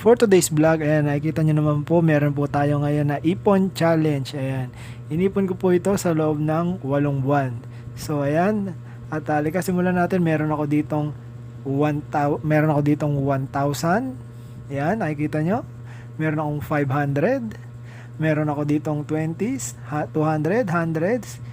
for today's vlog, ayan, nakikita nyo naman po, meron po tayo ngayon na Ipon Challenge. Ayan, inipon ko po ito sa loob ng walong buwan. So, ayan, at halika simulan natin, meron ako ditong 1,000, meron ako ditong 1,000. Ayan, nakikita nyo. Meron akong 500. Meron ako ditong 20s, ha- 200, 100s,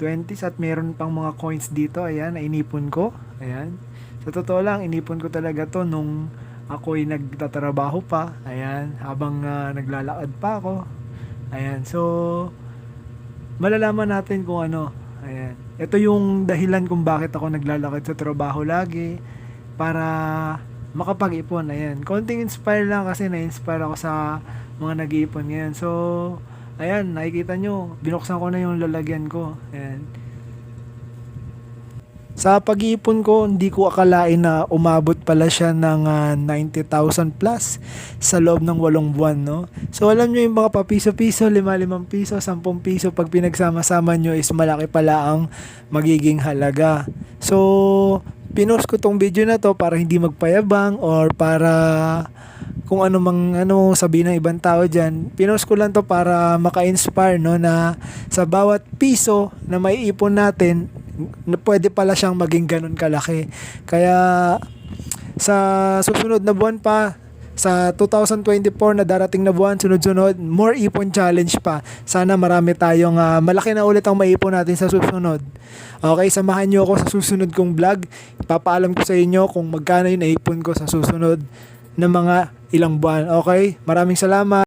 20s at meron pang mga coins dito. Ayan, na inipon ko. Ayan. Sa totoo lang, inipon ko talaga to nung ako'y nagtatrabaho pa. Ayan, habang ah, naglalakad pa ako. Ayan, so malalaman natin kung ano. Ayan. Ito yung dahilan kung bakit ako naglalakad sa trabaho lagi para makapag-ipon. Ayan. Konting inspire lang kasi na-inspire ako sa mga nag-iipon ngayon. So, ayan, nakikita nyo, binuksan ko na yung lalagyan ko. Ayan. Sa pag-iipon ko, hindi ko akalain na umabot pala siya ng ah, 90,000 plus sa loob ng walong buwan, no? So, alam nyo yung mga papiso-piso, 5-5 piso, 10 piso, pag pinagsama-sama nyo is malaki pala ang magiging halaga. So, pinost ko tong video na to para hindi magpayabang or para kung ano mang ano sabihin ng ibang tao diyan. Pinost ko lang to para maka-inspire no na sa bawat piso na may ipon natin na pwede pala siyang maging ganun kalaki. Kaya sa susunod na buwan pa sa 2024 na darating na buwan, sunod-sunod, more ipon challenge pa. Sana marami tayong ah, malaki na ulit ang maipon natin sa susunod. Okay, samahan nyo ako sa susunod kong vlog. Ipapaalam ko sa inyo kung magkano yung naipon ko sa susunod na mga ilang buwan. Okay, maraming salamat.